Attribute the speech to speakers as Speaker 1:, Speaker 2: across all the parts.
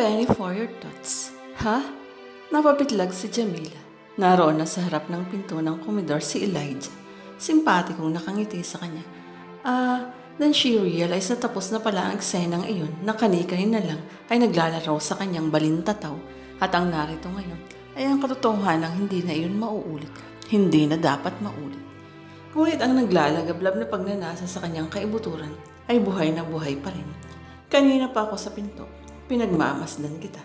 Speaker 1: penny for your thoughts. Ha? Napapitlag si Jamila. Naroon na sa harap ng pinto ng komedor si Elijah. Simpatikong nakangiti sa kanya. Ah, then she realized na tapos na pala ang eksenang iyon na kani-kanina lang ay naglalaro sa kanyang balintataw at ang narito ngayon ay ang katotohanan hindi na iyon mauulit. Hindi na dapat maulit. Ngunit ang naglalagablab na pagnanasa sa kanyang kaibuturan ay buhay na buhay pa rin. Kanina pa ako sa pinto, pinagmamasdan kita.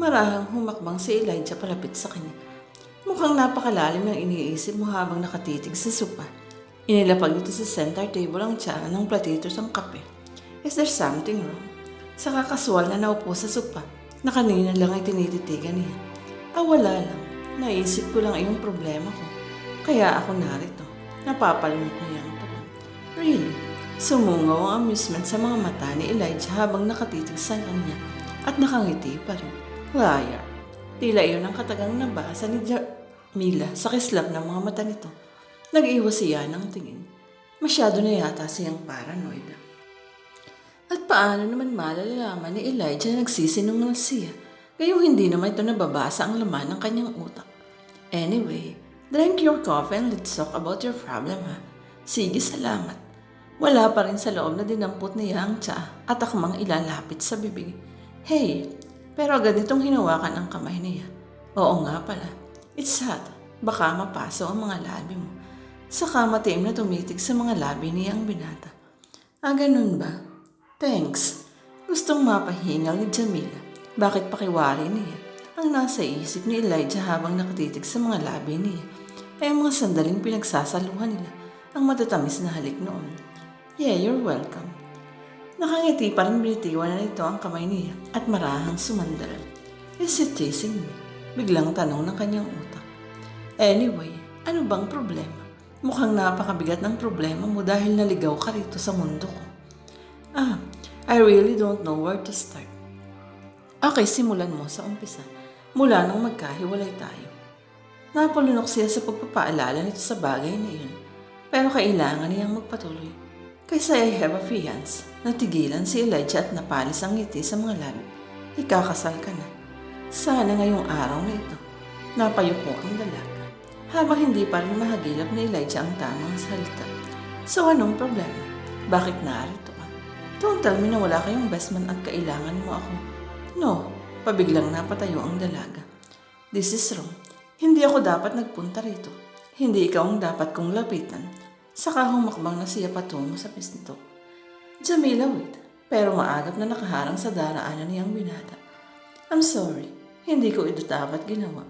Speaker 1: Marahang humakbang si Elijah palapit sa kanya. Mukhang napakalalim ng iniisip mo habang nakatitig sa sopa. Inilapag nito sa center table ang tsara ng platitos ng kape. Is there something wrong? Sa kakaswal na naupo sa sopa, na kanina lang ay tinititigan niya. Ah, wala lang. Naisip ko lang yung problema ko. Kaya ako narito. Napapalunok niya ang tugon. Really? Sumungaw ang amusement sa mga mata ni Elijah habang nakatitig sa kanya at nakangiti pa rin. Liar. Tila iyon ang katagang nabasa ni Jamila sa kislap ng mga mata nito. Nag-iwas siya ng tingin. Masyado na yata siyang paranoid. At paano naman malalaman ni Elijah na nagsisinungal siya? Gayong hindi naman ito nababasa ang laman ng kanyang utak. Anyway, drink your coffee and let's talk about your problem ha. Sige, salamat. Wala pa rin sa loob na dinampot niya ang tsa at akmang ilalapit sa bibig. Hey, pero agad itong hinawakan ang kamay niya. Oo nga pala. It's hot. Baka mapaso ang mga labi mo. Saka matiim na tumitig sa mga labi niya ang binata. Ah, ganun ba? Thanks. Gustong mapahingal ni Jamila. Bakit pakiwari niya? Ang nasa isip ni Elijah habang nakatitig sa mga labi niya ay ang mga sandaling pinagsasaluhan nila ang matatamis na halik noon. Yeah, you're welcome. Nakangiti pa rin binitiwan na nito ang kamay niya at marahang sumandal. Is it teasing me? Biglang tanong ng kanyang utak. Anyway, ano bang problema? Mukhang napakabigat ng problema mo dahil naligaw ka rito sa mundo ko. Ah, I really don't know where to start. Okay, simulan mo sa umpisa. Mula nang magkahiwalay tayo. Napalunok siya sa pagpapaalala nito sa bagay na iyon. Pero kailangan niyang magpatuloy. Kaysa I have a fiance, natigilan si Elijah at napalis ang ngiti sa mga labi. Ikakasal ka na. Sana ngayong araw na ito, napayuko ang dalaga. Habang hindi pa rin mahagilap ni Elijah ang tamang salita. So anong problema? Bakit narito ka? Don't tell me na wala kayong best man at kailangan mo ako. No, pabiglang napatayo ang dalaga. This is wrong. Hindi ako dapat nagpunta rito. Hindi ikaw ang dapat kong lapitan. Saka humakbang na siya patungo sa pisnito. Jamila, wait. Pero maagap na nakaharang sa daraanan niyang binata. I'm sorry. Hindi ko ito dapat ginawa.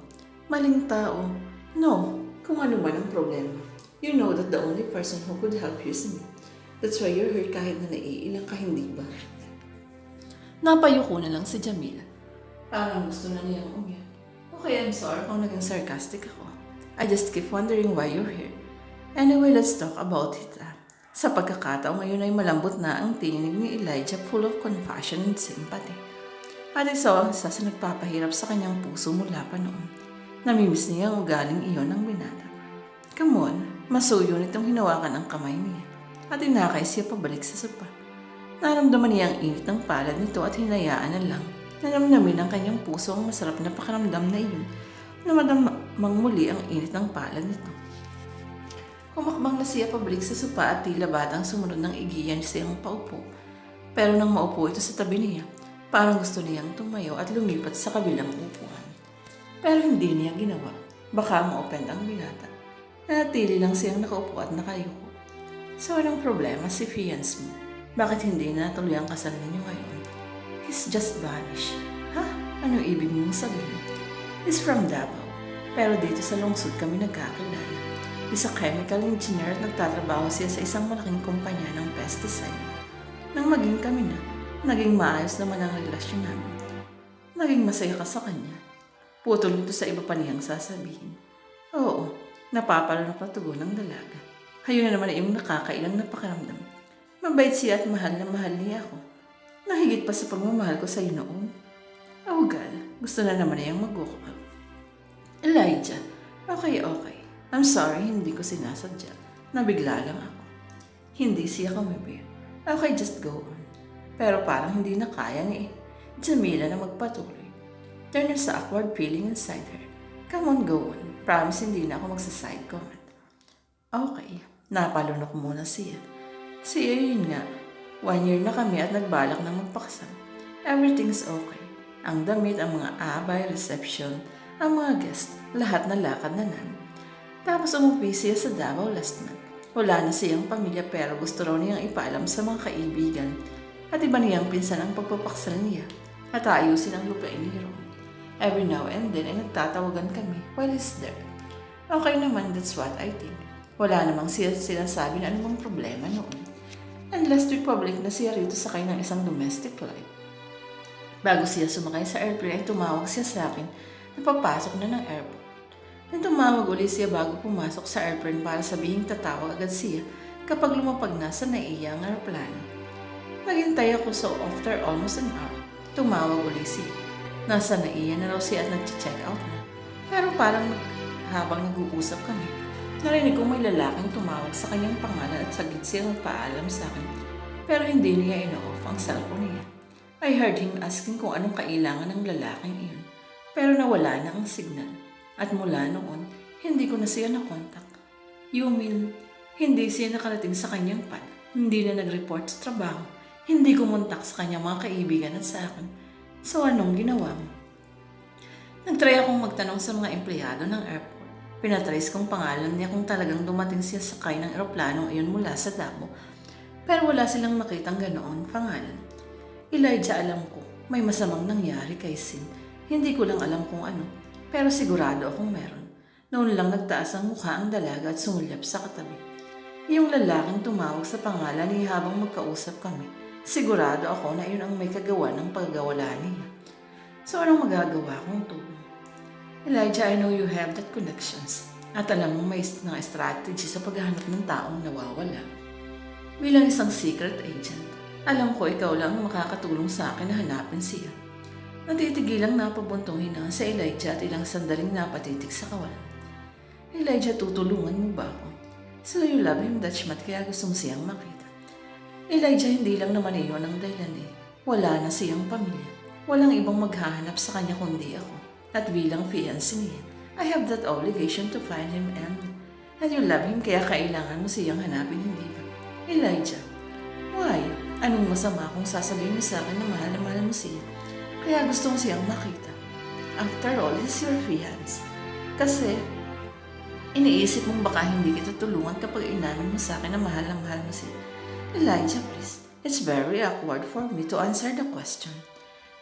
Speaker 1: Maling tao. No, kung ano man ang problema. You know that the only person who could help you is me. That's why you're hurt kahit na naiilang ka, hindi ba? Napayuko na lang si Jamila. Parang gusto na niyang umiyak. Okay, I'm sorry kung naging sarcastic ako. I just keep wondering why you're here. Anyway, let's talk about it. ah. Sa pagkakataong ngayon ay malambot na ang tinig ni Elijah full of compassion and sympathy. At isa ang isa sa nagpapahirap sa kanyang puso mula pa noon. Namimiss niya ang ugaling iyon ng binata. Come on, masuyo nitong hinawakan ang kamay niya at inakay siya pabalik sa sopa. Naramdaman niya ang init ng palad nito at hinayaan na lang. Nanamnamin ang kanyang puso ang masarap na pakaramdam na iyon na madamang muli ang init ng palad nito. Humakbang na siya pabalik sa sopa at tila batang sumunod ng igiyan siyang paupo. Pero nang maupo ito sa tabi niya, parang gusto niyang tumayo at lumipat sa kabilang upuan. Pero hindi niya ginawa. Baka ma-offend ang binata. Nanatili lang siyang nakaupo at nakayuko. So anong problema si fiance mo? Bakit hindi na tuloy ang kasal ninyo ngayon? He's just vanished. Ha? Ano ibig mong sabihin? He's from Davao. Pero dito sa lungsod kami nagkakilala. Isa chemical engineer at nagtatrabaho siya sa isang malaking kumpanya ng pesticide. Nang maging kami na, naging maayos naman ang relasyon namin. Naging masaya ka sa kanya. Putol nito sa iba pa niyang sasabihin. Oo, napapalunok na tugon ng dalaga. Hayo na naman ay iyong nakakailang na pakiramdam. Mabait siya at mahal na mahal niya ako. Nahigit pa sa pagmamahal ko sa iyo noon. God, gusto na naman niyang mag-walk out. Elijah, okay, okay. I'm sorry, hindi ko sinasadya. Nabigla lang ako. Hindi siya kumibir. Okay, just go on. Pero parang hindi na kaya ni Jamila na magpatuloy. Turner sa awkward feeling inside her. Come on, go on. Promise hindi na ako magsa-side comment. Okay, napalunok muna siya. Siya yun nga. One year na kami at nagbalak na magpakasal. Everything's okay. Ang damit, ang mga abay, reception, ang mga guest, lahat na lakad na namin. Tapos umuwi siya sa Davao last month. Wala na siyang pamilya pero gusto raw niyang ipaalam sa mga kaibigan at iba niyang pinsan ang pagpapaksal niya at ayusin ang lupain ni Ron. Every now and then ay nagtatawagan kami while he's there. Okay naman, that's what I think. Wala namang siya sinasabi na anumang problema noon. And last week public na siya rito sakay ng isang domestic flight. Bago siya sumakay sa airplane ay tumawag siya sa akin na papasok na ng airport. Nang tumawag ulit siya bago pumasok sa airplane para sabihin tatawag agad siya kapag lumapag na sa naiyang aeroplano. Naghintay ako so after almost an hour, tumawag ulit siya. Nasa naiya na raw siya at nag-check out na. Pero parang nag- habang nag-uusap kami, narinig ko may lalaking tumawag sa kanyang pangalan at saglit siya magpaalam sa akin. Pero hindi niya ino-off ang cellphone niya. I heard him asking kung anong kailangan ng lalaking iyon. Pero nawala na ang signal. At mula noon, hindi ko na siya nakontak. Mean, hindi siya nakarating sa kanyang pad. Hindi na nag-report sa trabaho. Hindi kumontak sa kanyang mga kaibigan at sa akin. So anong ginawa mo? Nagtry akong magtanong sa mga empleyado ng airport. Pinatrace kong pangalan niya kung talagang dumating siya sakay ng eroplanong iyon mula sa Davao. Pero wala silang makitang ganoon pangalan. Elijah alam ko, may masamang nangyari kay Sin. Hindi ko lang alam kung ano, pero sigurado akong meron. Noon lang nagtaas ang mukha ang dalaga at sumulyap sa katabi. Yung lalaking tumawag sa pangalan niya habang magkausap kami, sigurado ako na iyon ang may kagawa ng paggawala niya. So anong magagawa kong tulong? Elijah, I know you have that connections at alam mo may mga strategy sa paghahanap ng taong nawawala. Bilang isang secret agent, alam ko ikaw lang ang makakatulong sa akin na hanapin siya. Natitigilang napabuntong hina sa Elijah at ilang sandaling napatitig sa kawalan. Elijah, tutulungan mo ba ako? So you love him, Dutchman, kaya gusto mo siyang makita. Elijah, hindi lang naman iyon ang dahilan eh. Wala na siyang pamilya. Walang ibang maghahanap sa kanya kundi ako. At bilang fiancé niya, I have that obligation to find him and... And you love him kaya kailangan mo siyang hanapin, hindi ba? Elijah, why? Anong masama kung sasabihin mo sa akin na mahal na mahal mo siya? Kaya gusto ko siyang makita. After all, he's your fiancé. Kasi, iniisip mong baka hindi kita tulungan kapag inamin mo sa akin na mahal na mahal mo siya. Elijah, please. It's very awkward for me to answer the question.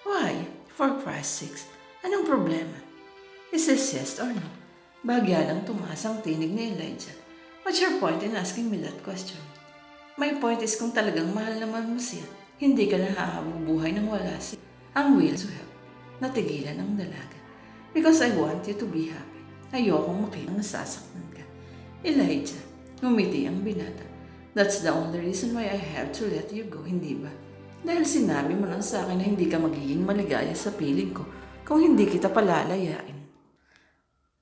Speaker 1: Why? For Christ's sakes. Anong problema? Is this yes or no? Bagya lang tumaas ang tinig ni Elijah. What's your point in asking me that question? My point is kung talagang mahal naman mo siya, hindi ka na hahabang buhay nang wala siya. Ang will to help. Natigilan ang dalaga. Because I want you to be happy. Ayokong makita nasasaktan ka. Elijah, ngumiti ang binata. That's the only reason why I have to let you go, hindi ba? Dahil sinabi mo lang sa akin na hindi ka magiging maligaya sa piling ko kung hindi kita palalayain.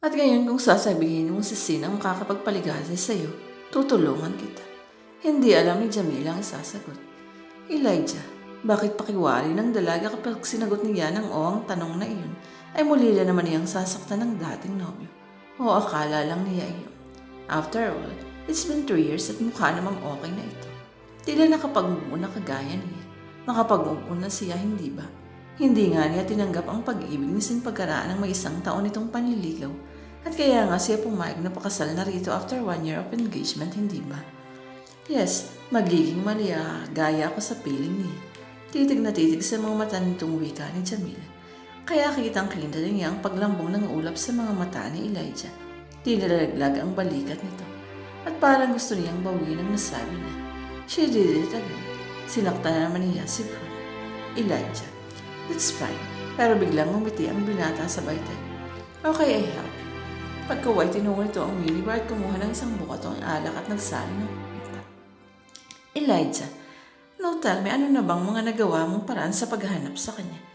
Speaker 1: At ngayon kung sasabihin mo si Sin ang makakapagpaligaya sa iyo, tutulungan kita. Hindi alam ni Jamila ang sasagot. Elijah, bakit pakiwari ng dalaga kapag sinagot niya ng o ang tanong na iyon ay muli na naman niyang sasaktan ng dating nobyo? O akala lang niya iyon. After all, it's been two years at mukha namang okay na ito. Tila nakapag-uuna kagaya niya. Nakapag-uuna siya, hindi ba? Hindi nga niya tinanggap ang pag-ibig ni Sin pagkaraan ng may isang taon itong panliligaw. At kaya nga siya pumayag na pakasal na rito after one year of engagement, hindi ba? Yes, magiging maliya gaya ako sa piling niya. Titig na titig sa mga mata nitong wika ni Jamila. Kaya kitang kita rin niya ang paglambong ng ulap sa mga mata ni Elijah. Tinalaglag ang balikat nito. At parang gusto niyang bawiin ang nasabi niya. She did it again. Sinakta na naman niya si Fro. Elijah. That's fine. Pero biglang ngumiti ang binata sa baitay. Okay, I help. Pagkaway, tinungon ito ang minibar at kumuha ng isang bukatong alak at nagsali ng. Elijah, now tell me, ano na bang mga nagawa mong paraan sa paghahanap sa kanya?